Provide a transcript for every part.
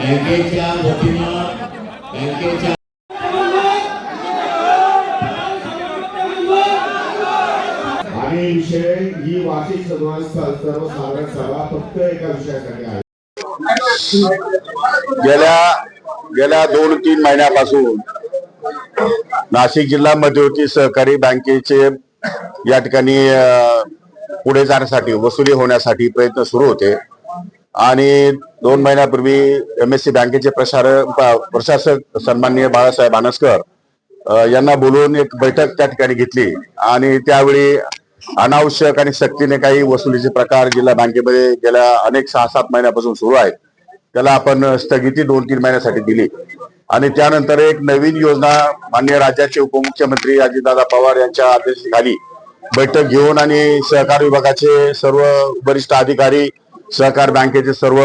बँकेच्या वतीनं बँकेच्या आणि विषय ही वार्षिक संवाद स- सर्वसाधारण सभा फक्त एका विषयासाठी आहे. गेल्या गेल्या दोन तीन महिन्यापासून नाशिक जिल्हा मध्यवर्ती सहकारी बँकेचे या ठिकाणी पुढे जाण्यासाठी वसुली होण्यासाठी प्रयत्न सुरू होते. आणि दोन महिन्यापूर्वी एम एस सी बँकेचे प्रसार प्रशासक सन्माननीय बाळासाहेब आनसकर यांना बोलवून एक बैठक त्या ठिकाणी घेतली. आणि त्यावेळी अनावश्यक आणि सक्तीने काही वसुलीचे प्रकार जिल्हा बँकेमध्ये गेल्या अनेक सहा सात महिन्यापासून सुरू आहेत. त्याला आपण स्थगिती दोन तीन महिन्यासाठी दिली. आणि त्यानंतर एक नवीन योजना मान्य राज्याचे उपमुख्यमंत्री अजितदादा पवार यांच्या अध्यक्षतेखाली बैठक घेऊन आणि सहकार विभागाचे सर्व वरिष्ठ अधिकारी सहकार बँकेचे सर्व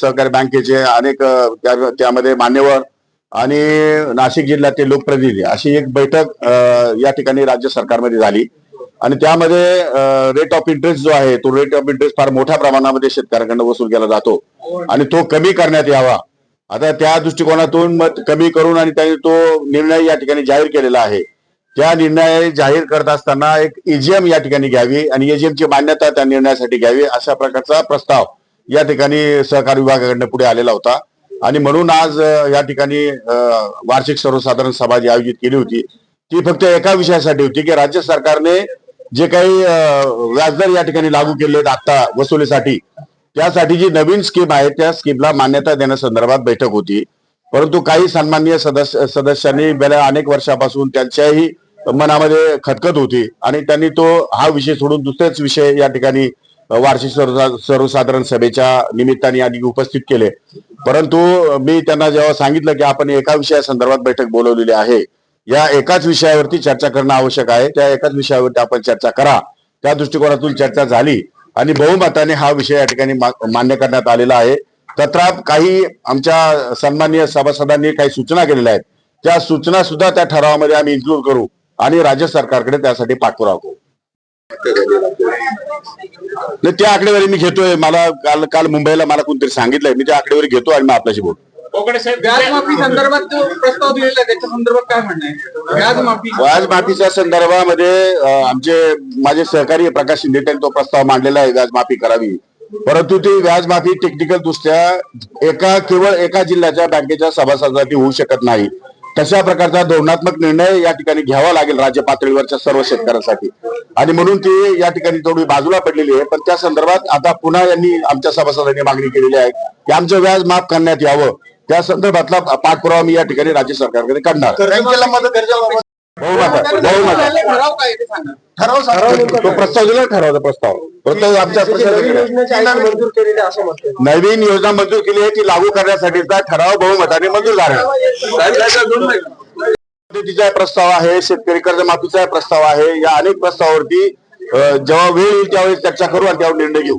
सहकारी बँकेचे अनेक त्यामध्ये मान्यवर आणि नाशिक जिल्ह्यातील लोकप्रतिनिधी अशी एक बैठक या ठिकाणी राज्य सरकारमध्ये झाली. आणि त्यामध्ये रेट ऑफ इंटरेस्ट जो आहे तो रेट ऑफ इंटरेस्ट फार मोठ्या प्रमाणामध्ये शेतकऱ्यांकडून वसूल केला जातो. आणि तो कमी करण्यात यावा. आता त्या दृष्टिकोनातून कमी करून आणि त्याने तो निर्णय या ठिकाणी जाहीर केलेला आहे. त्या निर्णय जाहीर करत असताना एक ईजीएम या ठिकाणी घ्यावी आणि EGM ची मान्यता त्या निर्णयासाठी घ्यावी अशा प्रकारचा प्रस्ताव या ठिकाणी सहकार विभागाकडनं पुढे आलेला होता. आणि म्हणून आज या ठिकाणी वार्षिक सर्वसाधारण सभा जी आयोजित केली होती ती फक्त एका विषयासाठी होती की राज्य सरकारने जे काही व्याजदर या ठिकाणी लागू केले आहेत आता वसुलीसाठी त्यासाठी जी नवीन स्कीम आहे त्या स्कीमला मान्यता देण्यासंदर्भात बैठक होती. परंतु काही सन्माननीय सदस्य सदस्यांनी गेल्या अनेक वर्षापासून त्यांच्याही मनामध्ये खतखत होती आणि त्यांनी तो हा विषय सोडून दुसरेच विषय या ठिकाणी वार्षिक सर्वसा- सर्वसाधारण सभेच्या निमित्ताने आधी उपस्थित केले. परंतु मी त्यांना जेव्हा सांगितलं की आपण एका विषयासंदर्भात बैठक बोलवलेली आहे या एकाच विषयावरती चर्चा करणं आवश्यक आहे त्या एकाच विषयावरती आपण चर्चा करा त्या दृष्टिकोनातून चर्चा झाली आणि बहुमताने हा विषय या ठिकाणी मा- मान्य करण्यात आलेला आहे. तत्रात काही आमच्या सन्माननीय सभासदांनी काही सूचना केलेल्या आहेत. त्या सूचना सुद्धा त्या ठरावामध्ये आम्ही इन्क्लूड करू. आणि राज्य सरकारकडे त्यासाठी पाठपुरावा करू. नाही, त्या आकडेवारी मी घेतोय. मला काल काल मुंबईला मला कोणतरी सांगितलंय. मी त्या आकडेवारी घेतो आणि मग आपल्याशी बोलतो व्याज संदर्भात प्रस्ताव दिलेला त्याच्या संदर्भात काय म्हणणं माफीच्या संदर्भामध्ये अं, आमचे माझे सहकारी प्रकाश शिंदे यांनी तो प्रस्ताव मांडलेला आहे व्याज माफी करावी. परंतु ती व्याज माफी टेक्निकल दृष्ट्या एका केवळ एका जिल्ह्याच्या बँकेच्या सभासदासाठी होऊ शकत नाही. तशा प्रकारचा धोरणात्मक निर्णय या ठिकाणी घ्यावा लागेल राज्य पातळीवरच्या सर्व शेतकऱ्यांसाठी? आणि म्हणून ती या ठिकाणी थोडी बाजूला पडलेली आहे. पण त्या संदर्भात आता पुन्हा यांनी आमच्या सभासदांनी मागणी केलेली आहे की आमचं व्याज माफ करण्यात यावं. त्या संदर्भातला पाठपुरावा मी या ठिकाणी राज्य सरकारकडे काढणार बहुमत बहुमत ठराव ते प्रस्ताव दिला प्रस्ताव. प्रस्ताव आमच्या मंजूर केलेले असं म्हणतो नवीन योजना मंजूर केली आहे ती लागू करण्यासाठीचा ठराव बहुमताने मंजूर झाला पद्धतीचा प्रस्ताव आहे शेतकरी कर्जमाफीचा प्रस्ताव आहे. या अनेक प्रस्तावावरती अं, जेव्हा वेळ येईल त्यावेळी चर्चा करू आणि त्यावर निर्णय घेऊ.